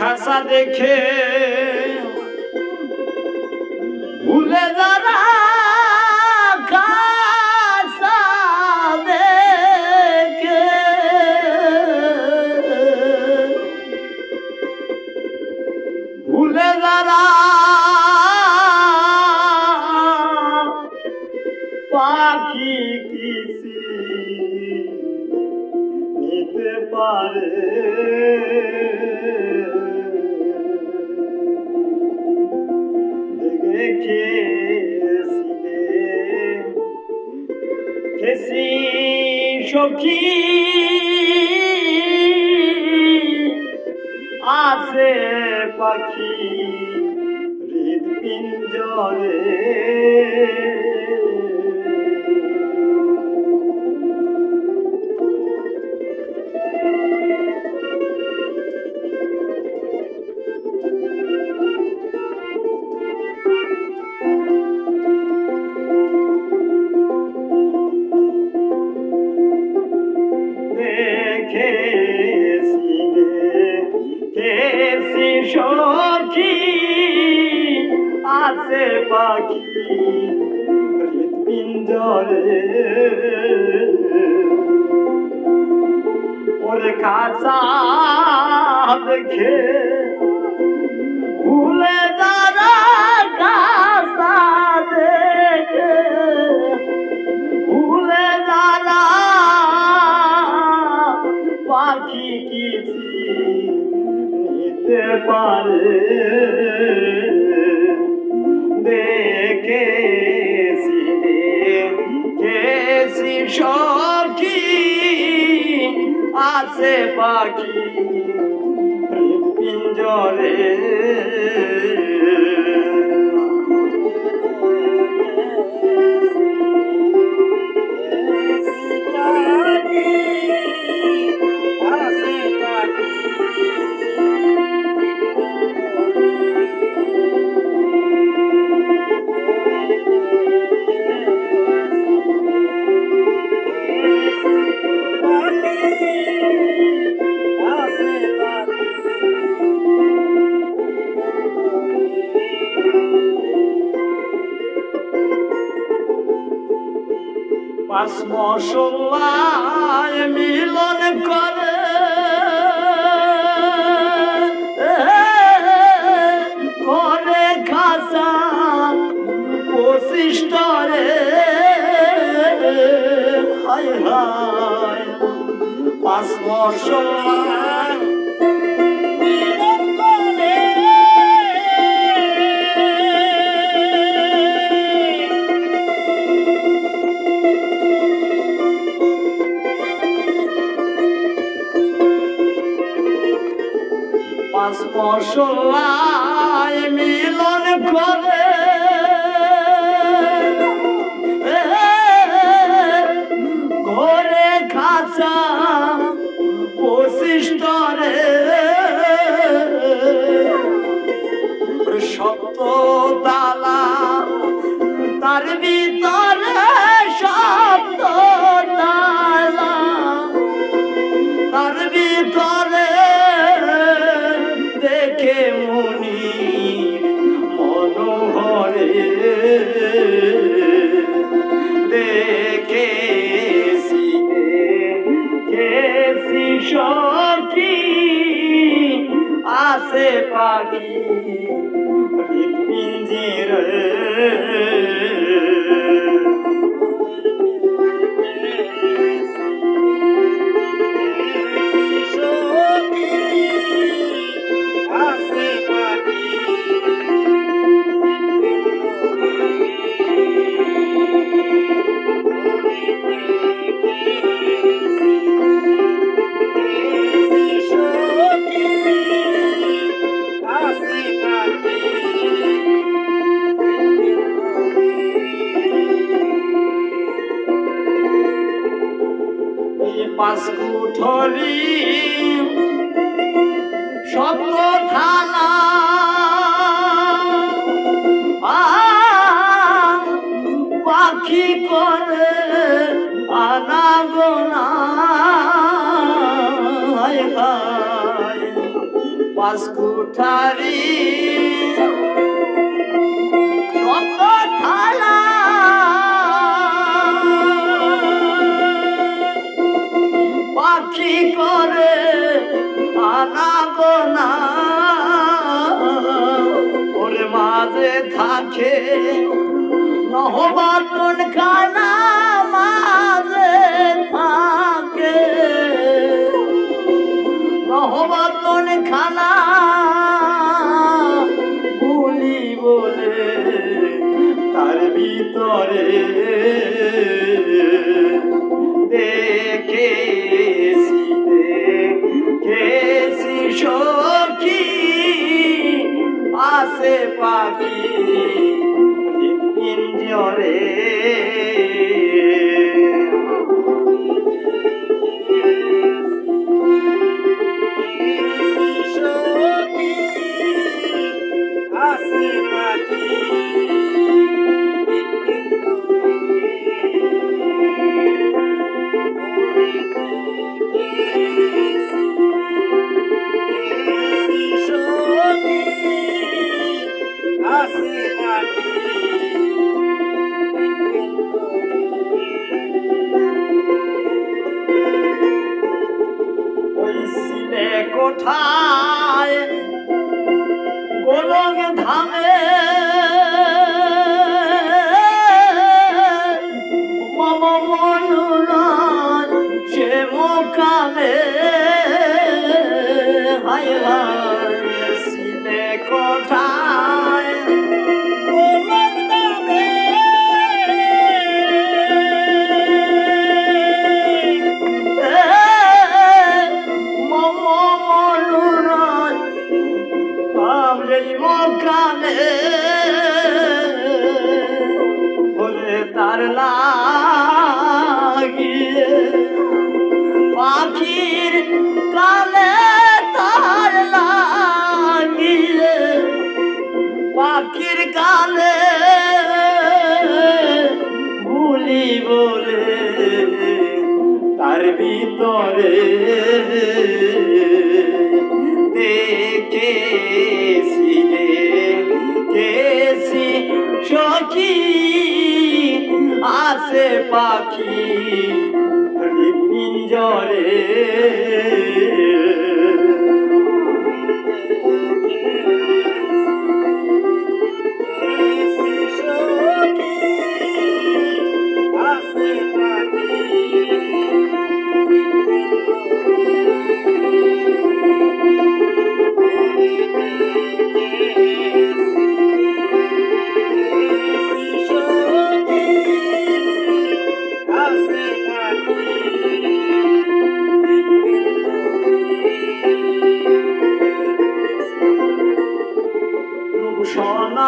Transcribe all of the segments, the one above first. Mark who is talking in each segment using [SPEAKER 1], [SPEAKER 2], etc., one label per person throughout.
[SPEAKER 1] খাসা দেখে ভুলে যারা ভুলে যারা কেসি সখী আছে পাখি দেখেছি আছে পাখি হৃদপিঞ্জরে ওরে কাঁচা দেখে ভুলে যারা কাঁচা ভুলে যারা পাখি কিছু নিতে পারে। সখী আছে পাখি পিঞ্জরে পাঁচ মশলায় মিলন করে। করে খাসা বৈশিষ্টরে হায় হায় পাঁচ মশলায় পাঁচ কুঠারি শব্দ থালা পাখি করে আনাগোনা। ওর মাঝে থাকে নহবাতন খানা মাঝে থাকে। নহবাতন খানা ভিতরে। দেখেছি দেখেছি সখী আসে পাখি পাখি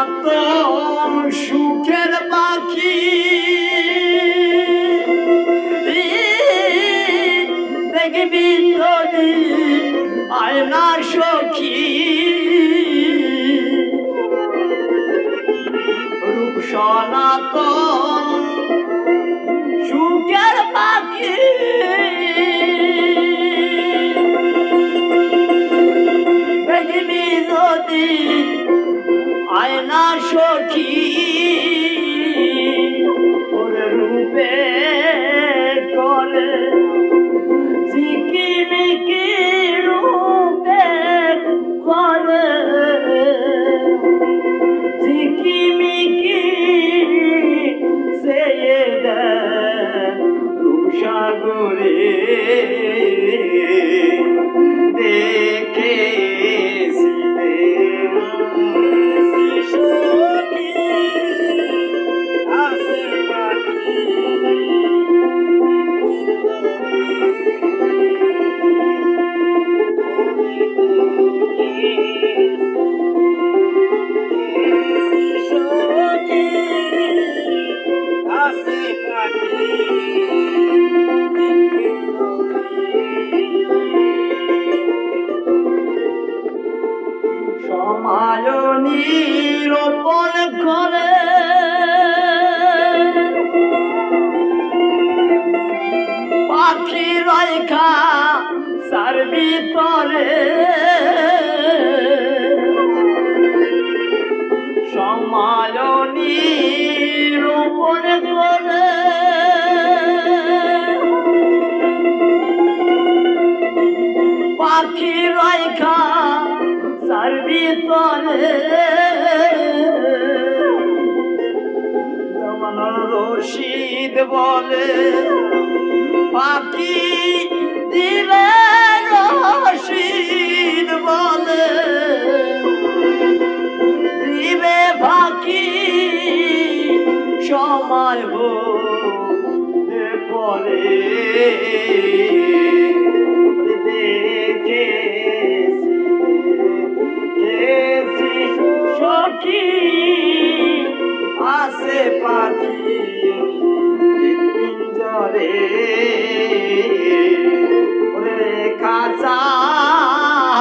[SPEAKER 1] সনাতন সুখের পাখি। দেখবি যদি আয়না সখী। রূপ সনাতন ভিতরে সমায়নী রোপণ করে পাখি রাইখা তার রশিদ বলে পাখি দিলে রশিদ বলে। দিবে ফাঁকি সময় হো পরে।